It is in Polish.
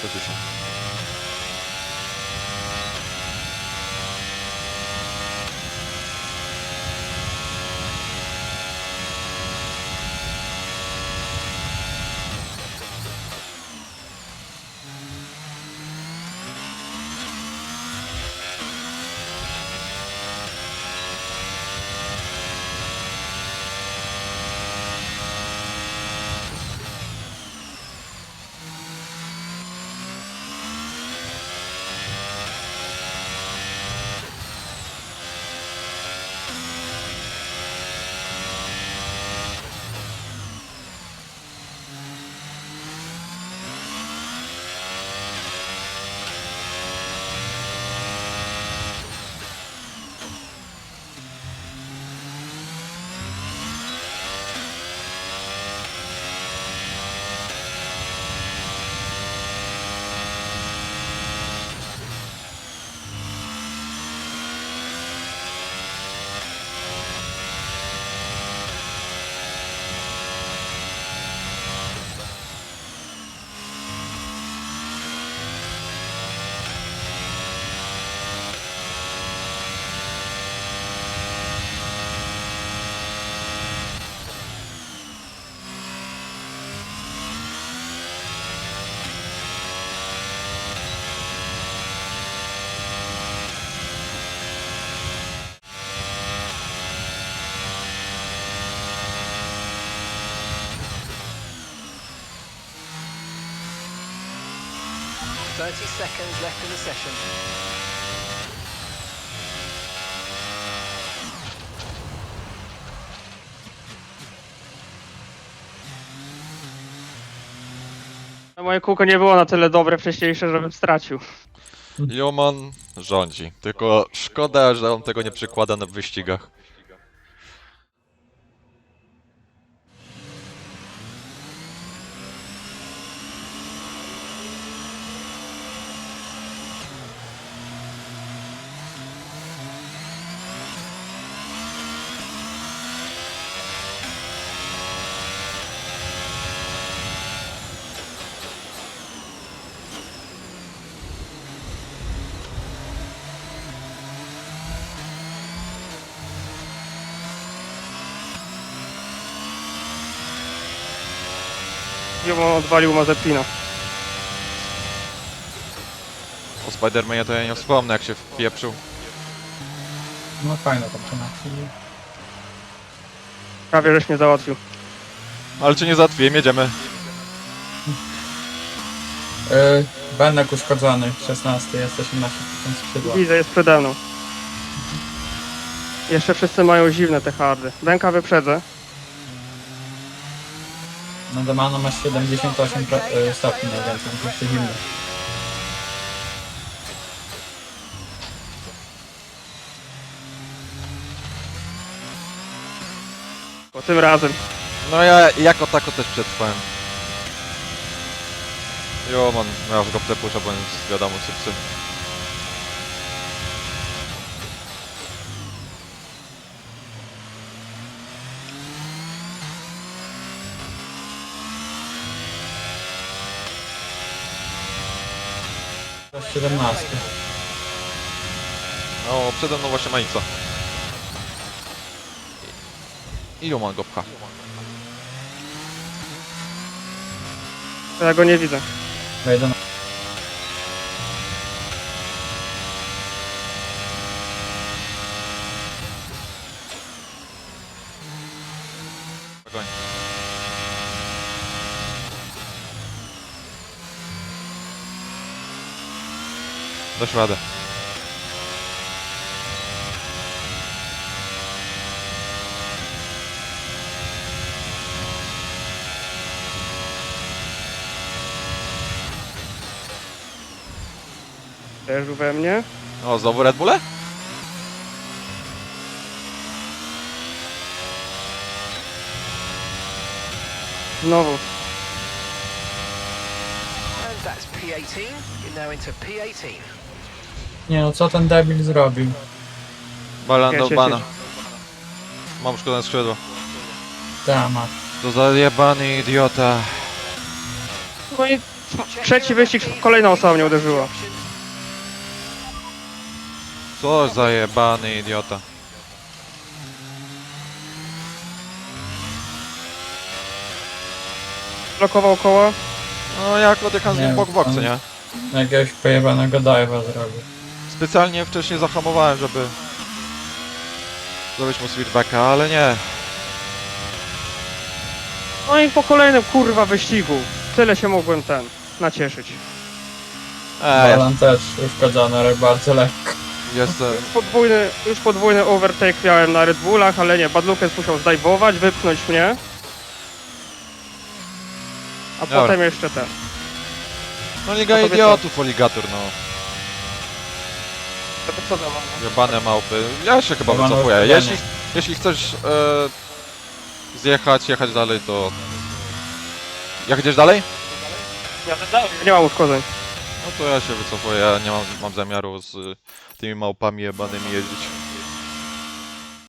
position. Thirty seconds left in the session. Moje kółko nie było na tyle dobre wcześniejsze, żebym stracił. Joman rządzi, tylko szkoda, że on tego nie przykłada na wyścigach. Gdzie odwalił Mazepina. O Spidermanie to ja nie wspomnę, jak się wpieprzył. No fajna tam przynajmniej. Prawie żeś mnie załatwił. Ale czy nie załatwiłem, jedziemy. Yy, Benek uszkodzony, 16, jesteśmy na 70 skrzydła. Widzę, jest przede mną. Jeszcze wszyscy mają dziwne te hardy. Bęka wyprzedzę. No Demano masz 78 pro- yy, stopni najwięcej, jeszcze zimno. Bo tym razem. No ja jako tako też przetrwałem. Joman, no ja już go przepuszczę, bo jest wiadomo szybszy. 17. No, przede mną właśnie Mainca. I ją mam go pcha. Ja go nie widzę. No 11. Dasz radę. Też we mnie. O, znowu Red Bulle? Znowu. And that's P18. You're now into P18. Nie no, co ten debil zrobił? Balan do jedź, bana. Mam szkodę skrzydła. Ta ma. To zajebany idiota. No i trzeci wyścig kolejna osoba mnie uderzyła. Co za jebany idiota. Blokował koło. No jak odjechałem z Nie, nim bok w bok, co on- nie? Jakiegoś pojebanego dive'a zrobił. Specjalnie wcześniej zahamowałem, żeby... Zrobić mu switchbacka, ale nie. No i po kolejnym kurwa wyścigu. Tyle się mogłem ten nacieszyć. Ej, Balan też uszkodzony, ale bardzo lekko. jestem... Podwójny, już podwójny overtake miałem na Red Bullach, ale nie, Bad Lucas musiał zdajwować, wypchnąć mnie. A Dobra. potem jeszcze ten. No liga idiotów, oligator, no. To co? Jebane małpy. Ja się chyba Jebane wycofuję. Jeśli, jeśli chcesz e, zjechać, jechać dalej, to... Jak idziesz dalej? Ja nie mam uszkodzeń. No to ja się wycofuję, ja nie mam, mam zamiaru z y, tymi małpami jebanymi jeździć.